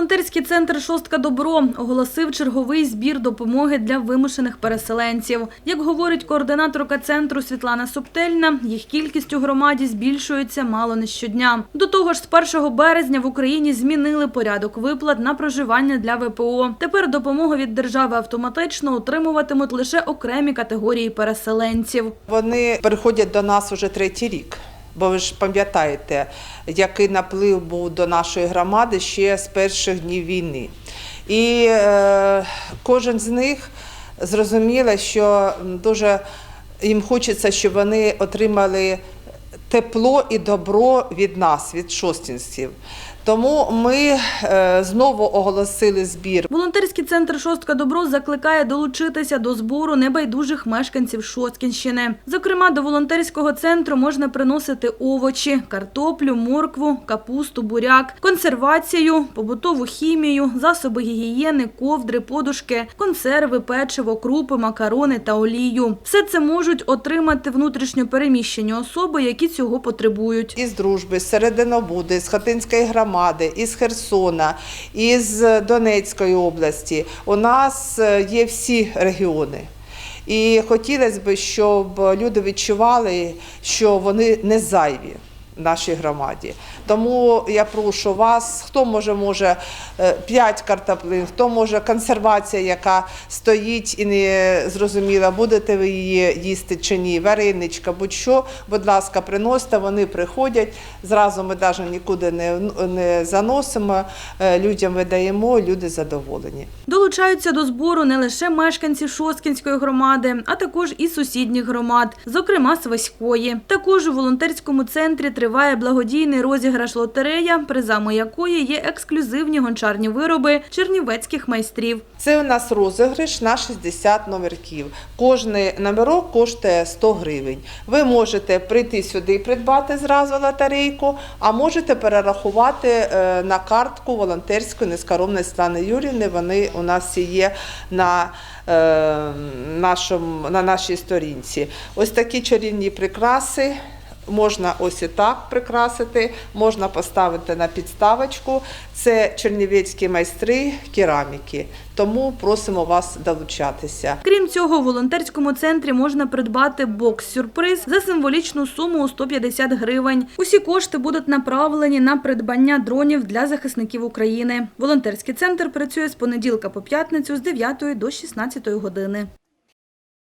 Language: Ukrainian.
Волонтерський центр Шостка Добро оголосив черговий збір допомоги для вимушених переселенців. Як говорить координаторка центру Світлана Соптельна, їх кількість у громаді збільшується мало не щодня. До того ж, з 1 березня в Україні змінили порядок виплат на проживання для ВПО. Тепер допомогу від держави автоматично отримуватимуть лише окремі категорії переселенців. Вони приходять до нас уже третій рік. Бо ви ж пам'ятаєте, який наплив був до нашої громади ще з перших днів війни. І е, кожен з них зрозуміло, що дуже їм хочеться, щоб вони отримали тепло і добро від нас, від шостінців. Тому ми е, знову оголосили збір. Волонтерський центр Шостка Добро закликає долучитися до збору небайдужих мешканців Шосткінщини. Зокрема, до волонтерського центру можна приносити овочі, картоплю, моркву, капусту, буряк, консервацію, побутову хімію, засоби гігієни, ковдри, подушки, консерви, печиво, крупи, макарони та олію. Все це можуть отримати внутрішньо переміщені особи, які цього потребують. із дружби, з Серединобуди, з Хатинської громади, із Херсона, із Донецької області. У нас е, є всі регіони. І хотілося б, щоб люди відчували, що вони не зайві нашій громаді. Тому я прошу вас, хто може, може 5 картоплин, хто може консервація, яка стоїть і не зрозуміла, будете ви її їсти чи ні, вареничка, будь-що, будь ласка, приносите, вони приходять. Зразу ми навіть нікуди не, заносимо, е, людям видаємо, люди задоволені. Долучаються до збору не лише мешканці Шосткінської громади, а також і сусідніх громад, зокрема Сваської. Також у волонтерському центрі триває благодійний розіграш лотерея, призами якої є ексклюзивні гончарні вироби чернівецьких майстрів. Це у нас розіграш на 60 номерків. Кожний номерок коштує 100 гривень. Ви можете прийти сюди і придбати зразу лотерейку, а можете перерахувати е, на картку волонтерську нескоромної Світлани Юрівни. Вони у нас є на, е, нашому, на нашій сторінці. Ось такі чарівні прикраси. Можна ось і так прикрасити, можна поставити на підставочку. Це чернівецькі майстри кераміки. Тому просимо вас долучатися. Крім цього, у волонтерському центрі можна придбати бокс-сюрприз за символічну суму у 150 гривень. Усі кошти будуть направлені на придбання дронів для захисників України. Волонтерський центр працює з понеділка по п'ятницю з 9 до 16 години.